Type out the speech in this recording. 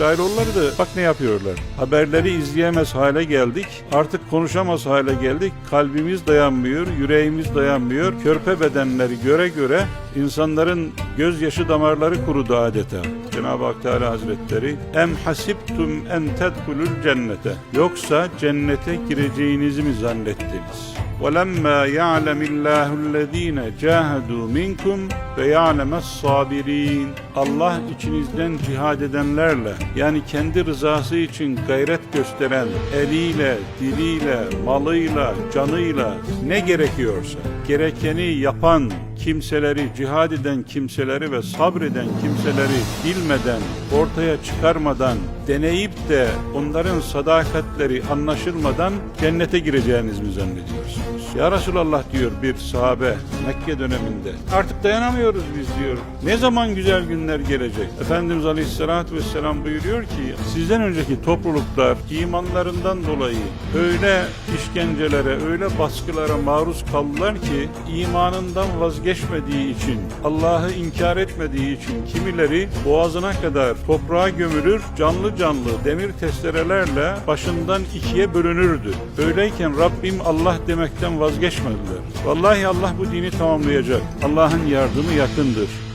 İsrailoğulları da bak ne yapıyorlar. Haberleri izleyemez hale geldik. Artık konuşamaz hale geldik. Kalbimiz dayanmıyor, yüreğimiz dayanmıyor. Körpe bedenleri göre göre insanların gözyaşı damarları kurudu adeta. Cenab-ı Hak Teala Hazretleri em hasiptum en tedkulul cennete yoksa cennete gireceğinizi mi zannettiniz? وَلَمَّا يَعْلَمِ اللّٰهُ الَّذ۪ينَ جَاهَدُوا مِنْكُمْ وَيَعْلَمَ الصَّابِر۪ينَ Allah içinizden cihad edenlerle yani kendi rızası için gayret gösteren eliyle, diliyle, malıyla, canıyla ne gerekiyorsa gerekeni yapan kimseleri, cihad eden kimseleri ve sabreden kimseleri bilmeden, ortaya çıkarmadan, deneyip de onların sadakatleri anlaşılmadan cennete gireceğiniz mi zannediyorsunuz? Ya Resulallah diyor bir sahabe Mekke döneminde. Artık dayanamıyoruz biz diyor. Ne zaman güzel günler gelecek? Efendimiz Aleyhisselatü Vesselam buyuruyor ki sizden önceki topluluklar imanlarından dolayı öyle işkencelere, öyle baskılara maruz kaldılar ki imanından vazgeçmediği için, Allah'ı inkar etmediği için kimileri boğazına kadar toprağa gömülür, canlı canlı demir testerelerle başından ikiye bölünürdü. Öyleyken Rabbim Allah demekten vazgeçmediler. Vallahi Allah bu dini tamamlayacak. Allah'ın yardımı yakındır.